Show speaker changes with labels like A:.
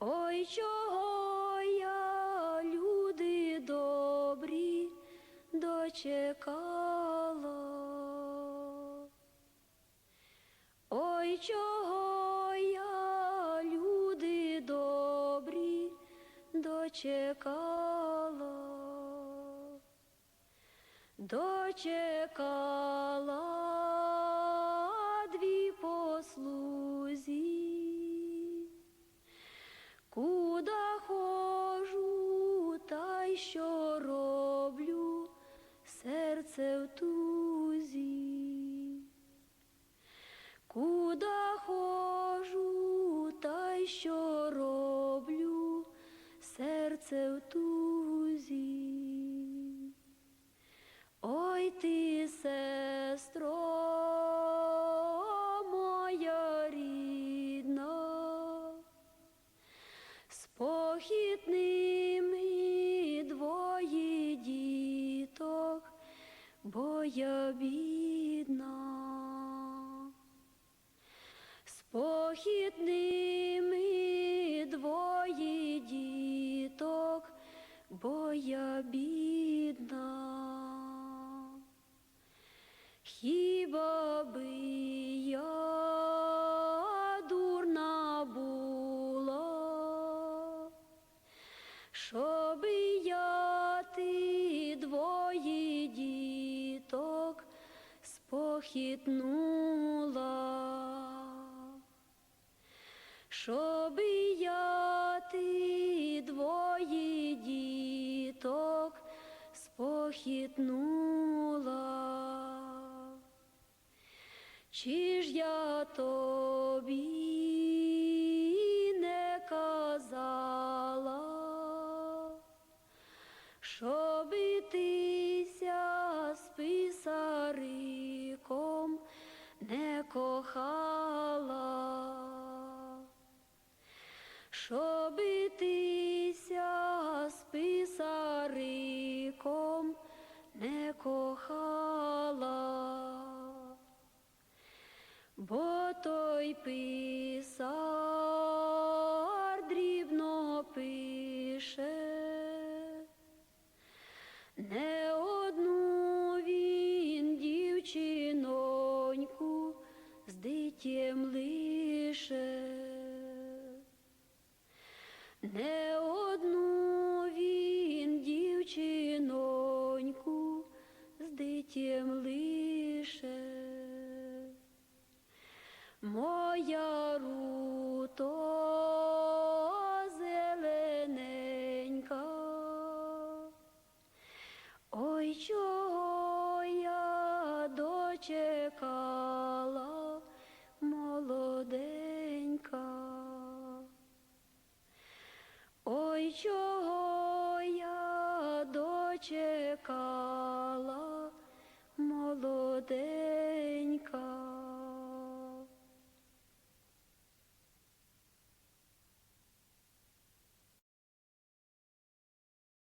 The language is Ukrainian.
A: Ой, чого я, люди добрі, дочекала. Ой, чого я, люди добрі, дочекала, дочекала серце в тузі. Куда хожу, та й що роблю, серце в тузі. Ой ти, сестро, моя бо я спохитнула, щоб я ти двоє діток спохитнула. Чи ж я кохала. Бо той писар дрібно пише, не одну він дівчиноньку з дитям лише, не дочекала, молоденька, ой, чого